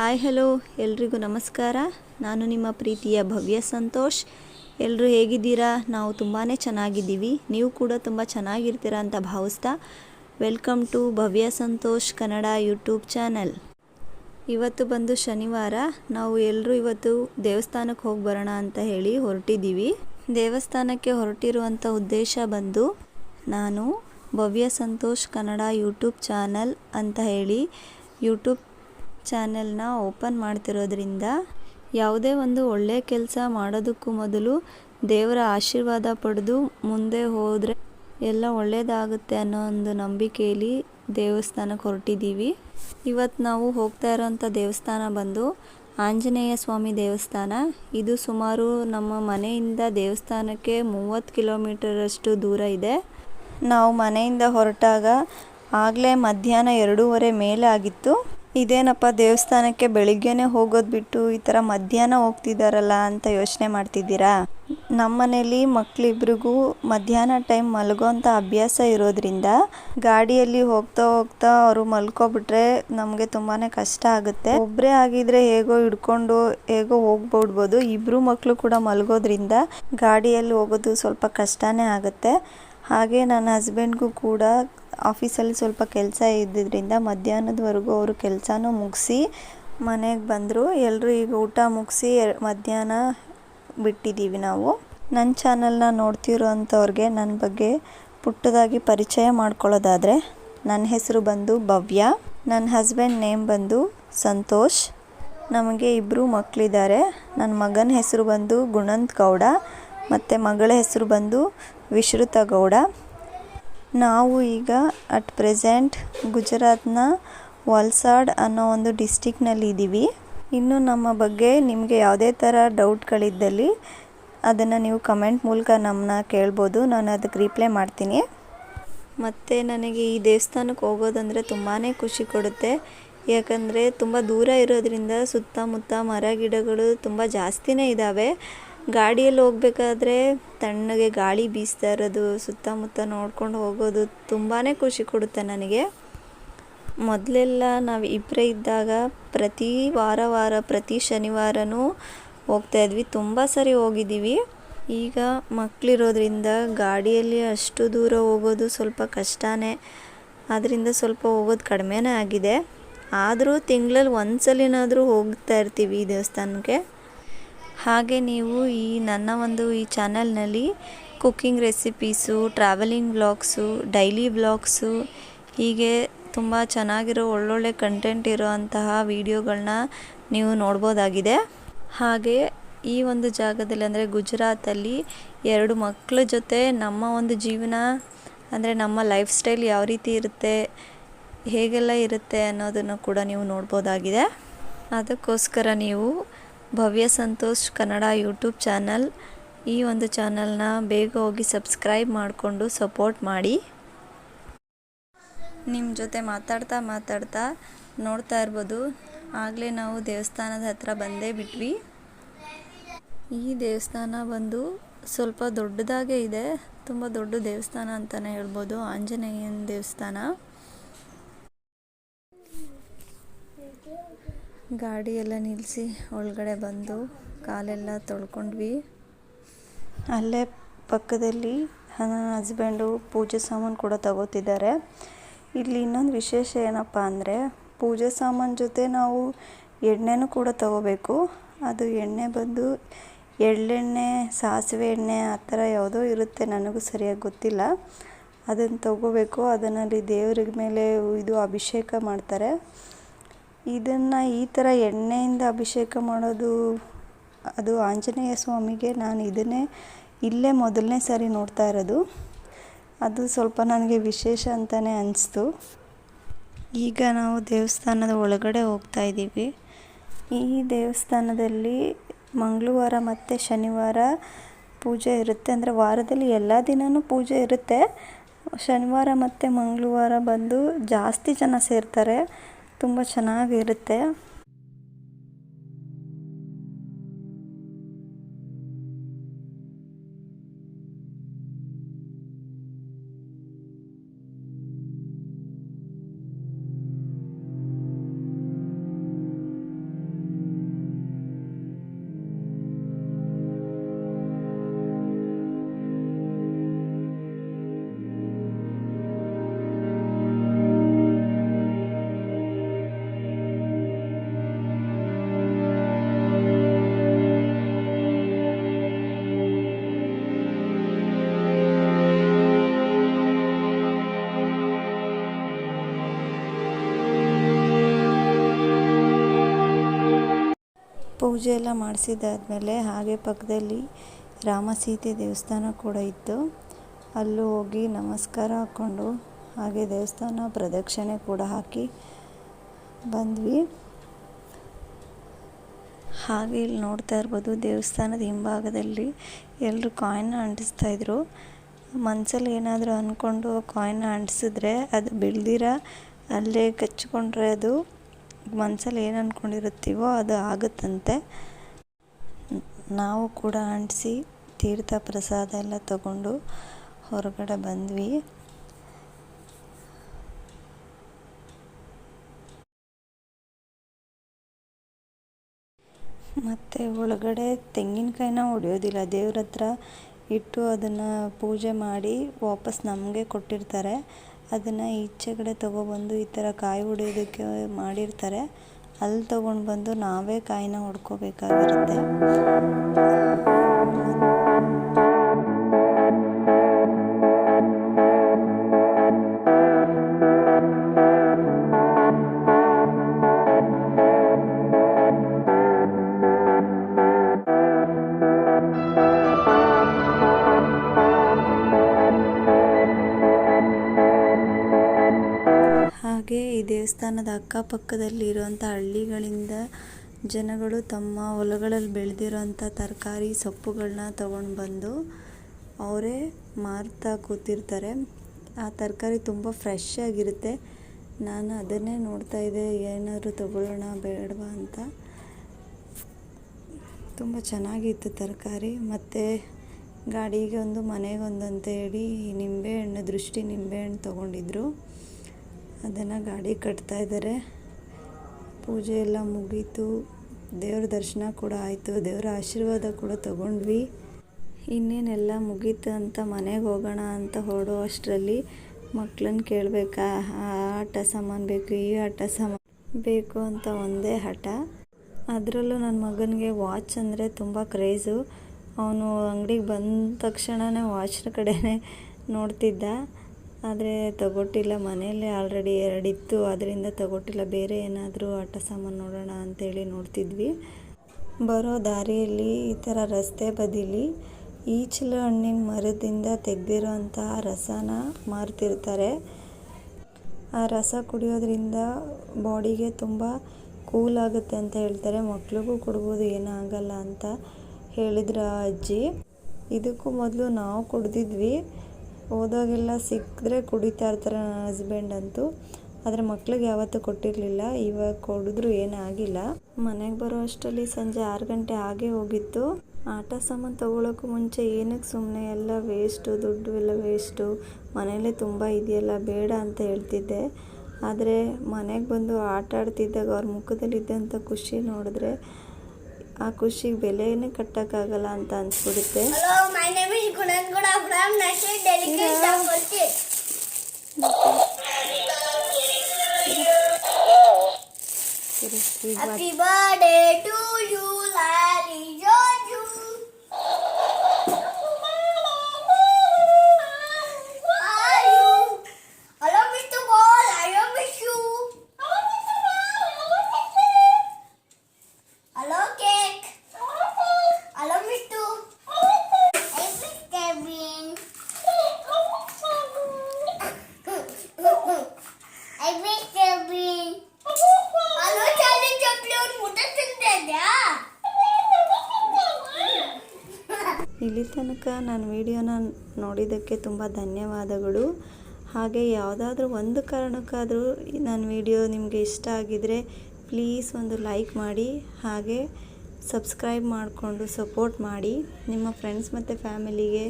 Hi hello ಎಲ್ರಿಗೂ ನಮಸ್ಕಾರ. ನಾನು ನಿಮ್ಮ ಪ್ರೀತಿಯ ಭವ್ಯ ಸಂತೋಷ್. ಎಲ್ಲರೂ ಹೇಗಿದ್ದೀರಾ? ನಾವು ತುಂಬಾ ಚೆನ್ನಾಗಿದ್ದೀವಿ. ನೀವು ಕೂಡ ತುಂಬ ಚೆನ್ನಾಗಿರ್ತೀರಾ ಅಂತ ಭಾವಿಸ್ತಾ welcome to Bhavya Santosh Kannada YouTube channel ಇವತ್ತು ಬಂದು ಶನಿವಾರ. ನಾವು ಎಲ್ಲರೂ ಇವತ್ತು ದೇವಸ್ಥಾನಕ್ಕೆ ಹೋಗಿ ಬರೋಣ ಅಂತ ಹೇಳಿ ಹೊರಟಿದ್ದೀವಿ. ದೇವಸ್ಥಾನಕ್ಕೆ ಹೊರಟಿರುವಂಥ ಉದ್ದೇಶ ಬಂದು ನಾನು ಭವ್ಯ ಸಂತೋಷ್ ಕನ್ನಡ ಯೂಟ್ಯೂಬ್ ಚಾನಲ್ ಅಂತ ಹೇಳಿ ಯೂಟ್ಯೂಬ್ ಚಾನೆಲ್ನ ಓಪನ್ ಮಾಡ್ತಿರೋದ್ರಿಂದ ಯಾವುದೇ ಒಂದು ಒಳ್ಳೆಯ ಕೆಲಸ ಮಾಡೋದಕ್ಕೂ ಮೊದಲು ದೇವರ ಆಶೀರ್ವಾದ ಪಡೆದು ಮುಂದೆ ಹೋದರೆ ಎಲ್ಲ ಒಳ್ಳೆಯದಾಗುತ್ತೆ ಅನ್ನೋ ಒಂದು ನಂಬಿಕೆಯಲ್ಲಿ ದೇವಸ್ಥಾನಕ್ಕೆ ಹೊರಟಿದ್ದೀವಿ. ಇವತ್ತು ನಾವು ಹೋಗ್ತಾ ಇರೋಂಥ ದೇವಸ್ಥಾನ ಬಂದು ಆಂಜನೇಯ ಸ್ವಾಮಿ ದೇವಸ್ಥಾನ. ಇದು ಸುಮಾರು ನಮ್ಮ ಮನೆಯಿಂದ ದೇವಸ್ಥಾನಕ್ಕೆ ಮೂವತ್ತು ಕಿಲೋಮೀಟರಷ್ಟು ದೂರ ಇದೆ. ನಾವು ಮನೆಯಿಂದ ಹೊರಟಾಗ ಆಗಲೇ ಮಧ್ಯಾಹ್ನ ಎರಡೂವರೆ ಮೇಲೆ ಆಗಿತ್ತು. ಇದೇನಪ್ಪ, ದೇವಸ್ಥಾನಕ್ಕೆ ಬೆಳಿಗ್ಗೆನೆ ಹೋಗೋದು ಬಿಟ್ಟು ಈ ಥರ ಮಧ್ಯಾಹ್ನ ಹೋಗ್ತಿದ್ದಾರಲ್ಲ ಅಂತ ಯೋಚನೆ ಮಾಡ್ತಿದ್ದೀರಾ? ನಮ್ಮ ಮನೇಲಿ ಮಕ್ಕಳಿಬ್ರಿಗೂ ಮಧ್ಯಾಹ್ನ ಟೈಮ್ ಮಲಗೋಂಥ ಅಭ್ಯಾಸ ಇರೋದ್ರಿಂದ ಗಾಡಿಯಲ್ಲಿ ಹೋಗ್ತಾ ಹೋಗ್ತಾ ಅವರು ಮಲ್ಕೊಬಿಟ್ರೆ ನಮಗೆ ತುಂಬಾ ಕಷ್ಟ ಆಗುತ್ತೆ. ಒಬ್ಬರೇ ಆಗಿದ್ರೆ ಹೇಗೋ ಹಿಡ್ಕೊಂಡು ಹೇಗೋ ಹೋಗ್ಬಿಡ್ಬೋದು. ಇಬ್ಬರು ಮಕ್ಕಳು ಕೂಡ ಮಲಗೋದ್ರಿಂದ ಗಾಡಿಯಲ್ಲಿ ಹೋಗೋದು ಸ್ವಲ್ಪ ಕಷ್ಟನೇ ಆಗುತ್ತೆ. ಹಾಗೆ ನನ್ನ ಹಸ್ಬೆಂಡ್ಗೂ ಕೂಡ ಆಫೀಸಲ್ಲಿ ಸ್ವಲ್ಪ ಕೆಲಸ ಇದ್ದಿದ್ದರಿಂದ ಮಧ್ಯಾಹ್ನದವರೆಗೂ ಅವರು ಕೆಲಸನೂ ಮುಗಿಸಿ ಮನೆಗೆ ಬಂದರು. ಎಲ್ಲರೂ ಈಗ ಊಟ ಮುಗಿಸಿ ಮಧ್ಯಾಹ್ನ ಬಿಟ್ಟಿದ್ದೀವಿ ನಾವು. ನನ್ನ ಚಾನಲ್ನ ನೋಡ್ತಿರೋ ಅಂಥವ್ರಿಗೆ ನನ್ನ ಬಗ್ಗೆ ಪುಟ್ಟದಾಗಿ ಪರಿಚಯ ಮಾಡ್ಕೊಳ್ಳೋದಾದರೆ, ನನ್ನ ಹೆಸರು ಬಂದು ಭವ್ಯ, ನನ್ನ ಹಸ್ಬೆಂಡ್ ನೇಮ್ ಬಂದು ಸಂತೋಷ್, ನಮಗೆ ಇಬ್ಬರು ಮಕ್ಕಳಿದ್ದಾರೆ ನನ್ನ ಮಗನ ಹೆಸರು ಬಂದು ಗುಣಂತ್ ಗೌಡ, ಮತ್ತು ಮಗಳ ಹೆಸರು ಬಂದು ವಿಶ್ರುತ ಗೌಡ. ನಾವು ಈಗ ಅಟ್ ಪ್ರೆಸೆಂಟ್ ಗುಜರಾತ್ನ ವಲ್ಸಾಡ್ ಅನ್ನೋ ಒಂದು ಡಿಸ್ಟಿಕ್ನಲ್ಲಿ ಇದ್ದೀವಿ. ಇನ್ನು ನಮ್ಮ ಬಗ್ಗೆ ನಿಮಗೆ ಯಾವುದೇ ಥರ ಡೌಟ್ಗಳಿದ್ದಲ್ಲಿ ಅದನ್ನು ನೀವು ಕಮೆಂಟ್ ಮೂಲಕ ನಮ್ಮನ್ನ ಕೇಳ್ಬೋದು. ನಾನು ಅದಕ್ಕೆ ರಿಪ್ಲೈ ಮಾಡ್ತೀನಿ. ಮತ್ತು ನನಗೆ ಈ ದೇವಸ್ಥಾನಕ್ಕೆ ಹೋಗೋದಂದರೆ ತುಂಬಾ ಖುಷಿ ಕೊಡುತ್ತೆ. ಯಾಕಂದರೆ ತುಂಬ ದೂರ ಇರೋದ್ರಿಂದ ಸುತ್ತಮುತ್ತ ಮರ ಗಿಡಗಳು ತುಂಬ ಜಾಸ್ತಿನೇ ಇದ್ದಾವೆ ಗಾಡಿಯಲ್ಲಿ ಹೋಗ್ಬೇಕಾದ್ರೆ ತಣ್ಣಗೆ ಗಾಳಿ ಬೀಸ್ತಾ ಇರೋದು, ಸುತ್ತಮುತ್ತ ನೋಡ್ಕೊಂಡು ಹೋಗೋದು ತುಂಬಾ ಖುಷಿ ಕೊಡುತ್ತೆ ನನಗೆ. ಮೊದಲೆಲ್ಲ ನಾವು ಇಬ್ಬರೇ ಇದ್ದಾಗ ಪ್ರತಿ ವಾರ ವಾರ, ಪ್ರತಿ ಶನಿವಾರನೂ ಹೋಗ್ತಾಯಿದ್ವಿ ತುಂಬ ಸರಿ ಹೋಗಿದ್ದೀವಿ. ಈಗ ಮಕ್ಕಳಿರೋದ್ರಿಂದ ಗಾಡಿಯಲ್ಲಿ ಅಷ್ಟು ದೂರ ಹೋಗೋದು ಸ್ವಲ್ಪ ಕಷ್ಟನೇ. ಅದರಿಂದ ಸ್ವಲ್ಪ ಹೋಗೋದು ಕಡಿಮೆನೇ ಆಗಿದೆ. ಆದರೂ ತಿಂಗಳಲ್ಲಿ ಒಂದು ಸಲಿನಾದರೂ ಹೋಗ್ತಾ ಇರ್ತೀವಿ ದೇವಸ್ಥಾನಕ್ಕೆ. ಹಾಗೆ ನೀವು ಈ ನನ್ನ ಒಂದು ಈ ಚಾನಲ್ನಲ್ಲಿ cooking recipes, travelling blogs daily blogs ಹೀಗೆ ತುಂಬ ಚೆನ್ನಾಗಿರೋ ಒಳ್ಳೊಳ್ಳೆ ಕಂಟೆಂಟ್ ಇರೋವಂತಹ ವಿಡಿಯೋಗಳನ್ನ ನೀವು ನೋಡ್ಬೋದಾಗಿದೆ. ಹಾಗೆ ಈ ಒಂದು ಜಾಗದಲ್ಲಿ ಅಂದರೆ ಗುಜರಾತಲ್ಲಿ ಎರಡು ಮಕ್ಕಳ ಜೊತೆ ನಮ್ಮ ಒಂದು ಜೀವನ, ಅಂದರೆ ನಮ್ಮ ಲೈಫ್ ಸ್ಟೈಲ್ ಯಾವ ರೀತಿ ಇರುತ್ತೆ, ಹೇಗೆಲ್ಲ ಇರುತ್ತೆ ಅನ್ನೋದನ್ನು ಕೂಡ ನೀವು ನೋಡ್ಬೋದಾಗಿದೆ. ಅದಕ್ಕೋಸ್ಕರ ನೀವು ಭವ್ಯ ಸಂತೋಷ್ ಕನ್ನಡ ಯೂಟ್ಯೂಬ್ ಚಾನಲ್. ಈ ಒಂದು ಚಾನಲ್ನ ಬೇಗ ಹೋಗಿ ಸಬ್ಸ್ಕ್ರೈಬ್ ಮಾಡಿಕೊಂಡು ಸಪೋರ್ಟ್ ಮಾಡಿ. ನಿಮ್ಮ ಜೊತೆ ಮಾತಾಡ್ತಾ ಮಾತಾಡ್ತಾ ನೋಡ್ತಾ ಇರ್ಬೋದು. ಆಗಲೇ ನಾವು ದೇವಸ್ಥಾನದ ಹತ್ರ ಬಂದೇ ಬಿಟ್ವಿ. ಈ ದೇವಸ್ಥಾನ ಬಂದು ಸ್ವಲ್ಪ ದೊಡ್ಡದಾಗೇ ಇದೆ. ತುಂಬ ದೊಡ್ಡ ದೇವಸ್ಥಾನ ಅಂತಲೇ ಹೇಳ್ಬೋದು. ಆಂಜನೇಯನ ದೇವಸ್ಥಾನ. ಗಾಡಿ ಎಲ್ಲ ನಿಲ್ಲಿಸಿ ಒಳಗಡೆ ಬಂದು ಕಾಲೆಲ್ಲ ತೊಳ್ಕೊಂಡ್ವಿ. ಅಲ್ಲೇ ಪಕ್ಕದಲ್ಲಿ ನನ್ನ ಹಸ್ಬೆಂಡು ಪೂಜೆ ಸಾಮಾನು ಕೂಡ ತಗೋತಿದ್ದಾರೆ. ಇಲ್ಲಿ ಇನ್ನೊಂದು ವಿಶೇಷ ಏನಪ್ಪ ಅಂದರೆ ಪೂಜೆ ಸಾಮಾನು ಜೊತೆ ನಾವು ಎಣ್ಣೆನೂ ಕೂಡ ತಗೋಬೇಕು. ಅದು ಎಣ್ಣೆ ಬಂದು ಎಳ್ಳೆಣ್ಣೆ, ಸಾಸಿವೆ ಎಣ್ಣೆ ಆ ಥರ ಯಾವುದೋ ಇರುತ್ತೆ, ನನಗೂ ಸರಿಯಾಗಿ ಗೊತ್ತಿಲ್ಲ. ಅದನ್ನು ತಗೋಬೇಕು. ಅದನ್ನಲ್ಲಿ ದೇವ್ರಿಗೆ ಮೇಲೆ ಇದು ಅಭಿಷೇಕ ಮಾಡ್ತಾರೆ. ಇದನ್ನು ಈ ಥರ ಎಣ್ಣೆಯಿಂದ ಅಭಿಷೇಕ ಮಾಡೋದು, ಅದು ಆಂಜನೇಯ ಸ್ವಾಮಿಗೆ ನಾನು ಇದನ್ನೇ ಇಲ್ಲೇ ಮೊದಲನೇ ಸಾರಿ ನೋಡ್ತಾ ಇರೋದು. ಅದು ಸ್ವಲ್ಪ ನನಗೆ ವಿಶೇಷ ಅಂತಲೇ ಅನಿಸ್ತು. ಈಗ ನಾವು ದೇವಸ್ಥಾನದ ಒಳಗಡೆ ಹೋಗ್ತಾ ಇದ್ದೀವಿ. ಈ ದೇವಸ್ಥಾನದಲ್ಲಿ ಮಂಗಳವಾರ ಮತ್ತು ಶನಿವಾರ ಪೂಜೆ ಇರುತ್ತೆ. ಅಂದರೆ ವಾರದಲ್ಲಿ ಎಲ್ಲ ದಿನವೂ ಪೂಜೆ ಇರುತ್ತೆ. ಶನಿವಾರ ಮತ್ತು ಮಂಗಳವಾರ ಬಂದು ಜಾಸ್ತಿ ಜನ ಸೇರ್ತಾರೆ. ತುಂಬ ಚೆನ್ನಾಗಿರುತ್ತೆ. ಪೂಜೆ ಎಲ್ಲ ಮಾಡಿಸಿದ್ದಾದ್ಮೇಲೆ ಹಾಗೆ ಪಕ್ಕದಲ್ಲಿ ರಾಮ ಸೀತೆ ದೇವಸ್ಥಾನ ಕೂಡ ಇತ್ತು. ಅಲ್ಲೂ ಹೋಗಿ ನಮಸ್ಕಾರ ಹಾಕ್ಕೊಂಡು ಹಾಗೆ ದೇವಸ್ಥಾನ ಪ್ರದಕ್ಷಿಣೆ ಕೂಡ ಹಾಕಿ ಬಂದ್ವಿ. ಹಾಗೆ ಇಲ್ಲಿ ನೋಡ್ತಾ ಇರ್ಬೋದು ದೇವಸ್ಥಾನದ ಹಿಂಭಾಗದಲ್ಲಿ ಎಲ್ಲರೂ ಕಾಯಿನ್ ಅಂಟಿಸ್ತಾ ಇದ್ರು. ಮನಸ್ಸಲ್ಲಿ ಏನಾದರೂ ಅಂದ್ಕೊಂಡು ಕಾಯಿನ್ ಅಂಟಿಸಿದ್ರೆ ಅದು ಬೆಳೆದಿರ ಅಲ್ಲೇ ಕಚ್ಕೊಂಡ್ರೆ ಅದು ಮನಸ್ಸಲ್ಲಿ ಏನು ಅಂದ್ಕೊಂಡಿರುತ್ತೀವೋ ಅದು ಆಗುತ್ತಂತೆ. ನಾವು ಕೂಡ ಅಂಟಿಸಿ ತೀರ್ಥ ಪ್ರಸಾದ ಎಲ್ಲ ತಗೊಂಡು ಹೊರಗಡೆ ಬಂದ್ವಿ. ಮತ್ತು ಒಳಗಡೆ ತೆಂಗಿನಕಾಯಿನ ಹೊಡೆಯೋದಿಲ್ಲ. ದೇವ್ರ ಹತ್ರ ಇಟ್ಟು ಅದನ್ನು ಪೂಜೆ ಮಾಡಿ ವಾಪಸ್ ನಮಗೆ ಕೊಟ್ಟಿರ್ತಾರೆ. ಅದನ್ನು ಈಚೆಗಡೆ ತೊಗೊಬಂದು ಈ ಥರ ಕಾಯಿ ಹೊಡೆಯೋದಕ್ಕೆ ಮಾಡಿರ್ತಾರೆ. ಅಲ್ಲಿ ತೊಗೊಂಡು ಬಂದು ನಾವೇ ಕಾಯಿನ ಹೊಡ್ಕೋಬೇಕಾಗಿರುತ್ತೆ. ದೇವಸ್ಥಾನದ ಅಕ್ಕಪಕ್ಕದಲ್ಲಿ ಇರುವಂಥ ಹಳ್ಳಿಗಳಿಂದ ಜನಗಳು ತಮ್ಮ ಹೊಲಗಳಲ್ಲಿ ಬೆಳೆದಿರೋಂಥ ತರಕಾರಿ ಸೊಪ್ಪುಗಳನ್ನ ತಗೊಂಡು ಬಂದು ಅವರೇ ಮಾರ್ತಾ ಕೂತಿರ್ತಾರೆ. ಆ ತರಕಾರಿ ತುಂಬ ಫ್ರೆಶ್ ಆಗಿರುತ್ತೆ. ನಾನು ಅದನ್ನೇ ನೋಡ್ತಾ ಇದ್ದೆ. ಏನಾದರೂ ತಗೊಳ್ಳೋಣ, ಬೇಡವಾ ಅಂತ. ತುಂಬ ಚೆನ್ನಾಗಿತ್ತು ತರಕಾರಿ. ಮತ್ತು ಗಾಡಿಗೆ ಒಂದು ಮನೆಗೊಂದು ಅಂತ ಹೇಳಿ ನಿಂಬೆಹಣ್ಣು, ದೃಷ್ಟಿ ನಿಂಬೆಹಣ್ಣು ತೊಗೊಂಡಿದ್ರು. ಅದನ್ನು ಗಾಡಿ ಕಟ್ತಾ ಇದ್ದಾರೆ ಪೂಜೆ ಎಲ್ಲ ಮುಗೀತು. ದೇವ್ರ ದರ್ಶನ ಕೂಡ ಆಯಿತು. ದೇವರ ಆಶೀರ್ವಾದ ಕೂಡ ತಗೊಂಡ್ವಿ. ಇನ್ನೇನೆಲ್ಲ ಮುಗೀತು ಅಂತ ಮನೆಗೆ ಹೋಗೋಣ ಅಂತ ಹೊರಡೋ ಅಷ್ಟರಲ್ಲಿ ಮಕ್ಕಳನ್ನ ಕೇಳಬೇಕಾ. ಆ ಆಟ ಸಾಮಾನು ಬೇಕು, ಈ ಆಟ ಸಾಮಾನು ಬೇಕು ಅಂತ ಒಂದೇ ಹಠ. ಅದರಲ್ಲೂ ನನ್ನ ಮಗನಿಗೆ ವಾಚ್ ಅಂದರೆ ತುಂಬ ಕ್ರೇಜು. ಅವನು ಅಂಗಡಿಗೆ ಬಂದ ತಕ್ಷಣವೇ ವಾಚ್ನ ಕಡೆನೇ ನೋಡ್ತಿದ್ದ. ಆದರೆ ತಗೊಟ್ಟಿಲ್ಲ, ಮನೆಯಲ್ಲೇ ಆಲ್ರೆಡಿ ಎರಡಿತ್ತು. ಅದರಿಂದ ತಗೊಟ್ಟಿಲ್ಲ. ಬೇರೆ ಏನಾದರೂ ಆಟ ಸಾಮಾನು ನೋಡೋಣ ಅಂತೇಳಿ ನೋಡ್ತಿದ್ವಿ. ಬರೋ ದಾರಿಯಲ್ಲಿ ಈ ಥರ ರಸ್ತೆ ಬದಿಲಿ ಈಚಲು ಹಣ್ಣಿನ ಮರದಿಂದ ತೆಗೆದಿರೋಂತಹ ರಸನ ಮಾರ್ತಿರ್ತಾರೆ. ಆ ರಸ ಕುಡಿಯೋದ್ರಿಂದ ಬಾಡಿಗೆ ತುಂಬ ಕೂಲ್ ಆಗುತ್ತೆ ಅಂತ ಹೇಳ್ತಾರೆ. ಮಕ್ಳಿಗೂ ಕೊಡ್ಬೋದು ಏನಾಗಲ್ಲ ಅಂತ ಹೇಳಿದ್ರು ಅಜ್ಜಿ. ಇದಕ್ಕೂ ಮೊದಲು ನಾವು ಕುಡ್ದಿದ್ವಿ. ಹೋದಾಗೆಲ್ಲ ಸಿಕ್ಕಿದ್ರೆ ಕುಡಿತಾ ಇರ್ತಾರೆ ನನ್ನ ಹಸ್ಬೆಂಡ್ ಅಂತೂ. ಆದರೆ ಮಕ್ಳಿಗೆ ಯಾವತ್ತೂ ಕೊಟ್ಟಿರಲಿಲ್ಲ, ಇವಾಗ ಕೊಡಿದ್ರು ಆಗಿಲ್ಲ. ಮನೆಗೆ ಬರೋ ಅಷ್ಟರಲ್ಲಿ ಸಂಜೆ ಆರು ಗಂಟೆ ಆಗೇ ಹೋಗಿತ್ತು. ಆಟ ಸಾಮಾನು ತೊಗೊಳೋಕ್ಕೂ ಮುಂಚೆ ಏನಕ್ಕೆ ಸುಮ್ಮನೆ ಎಲ್ಲ ವೇಸ್ಟು ದುಡ್ಡು ಎಲ್ಲ ವೇಸ್ಟು ಮನೇಲೇ ತುಂಬ ಇದೆಯಲ್ಲ, ಬೇಡ ಅಂತ ಹೇಳ್ತಿದ್ದೆ. ಆದರೆ ಮನೆಗೆ ಬಂದು ಆಟ ಆಡ್ತಿದ್ದಾಗ ಅವ್ರ ಮುಖದಲ್ಲಿದ್ದಂಥ ಖುಷಿ ನೋಡಿದ್ರೆ ಆ ಖುಷಿಗೆ ಬೆಲೆಯೆನ ಕಟ್ಟಕಾಗಲ್ಲ ಅಂತ ಅನ್ಿಸ್ಕೊಡುತ್ತೆ हेलो माय नेम इज ಗುಣನ್ಗೋಡಾ ಫ್ರಾಮ್ ನೈಟ್ ಟು ಯು ಲಾರಿ ಇಲ್ಲಿ ತನಕ ನನ್ನ ವಿಡಿಯೋನ ನೋಡಿದ್ದಕ್ಕೆ ತುಂಬ ಧನ್ಯವಾದಗಳು. ಹಾಗೆ ಯಾವುದಾದ್ರೂ ಒಂದು ಕಾರಣಕ್ಕಾದರೂ ನನ್ನ ವಿಡಿಯೋ ನಿಮಗೆ ಇಷ್ಟ ಆಗಿದರೆ ಪ್ಲೀಸ್ ಒಂದು ಲೈಕ್ ಮಾಡಿ, ಹಾಗೆ ಸಬ್ಸ್ಕ್ರೈಬ್ ಮಾಡಿಕೊಂಡು ಸಪೋರ್ಟ್ ಮಾಡಿ, ನಿಮ್ಮ ಫ್ರೆಂಡ್ಸ್ ಮತ್ತು ಫ್ಯಾಮಿಲಿಗೆ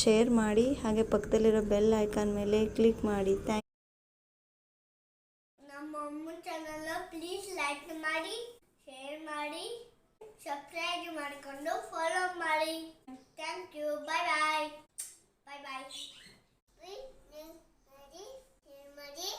ಶೇರ್ ಮಾಡಿ, ಹಾಗೆ ಪಕ್ಕದಲ್ಲಿರೋ ಬೆಲ್ ಐಕಾನ್ ಮೇಲೆ ಕ್ಲಿಕ್ ಮಾಡಿ. ಥ್ಯಾಂಕ್ ನಮ್ಮ ಚಾನಲ್ ಪ್ಲೀಸ್ ಲೈಕ್ ಮಾಡಿ, ಶೇರ್ ಮಾಡಿ. ಸಬ್ಸ್ಕ್ರೈಬ್ ಮಾಡಿಕೊಂಡು ಫಾಲೋ ಮಾಡಿ. Thank you bye bye bye bye ಮಾಡಿ ಮಾಡಿ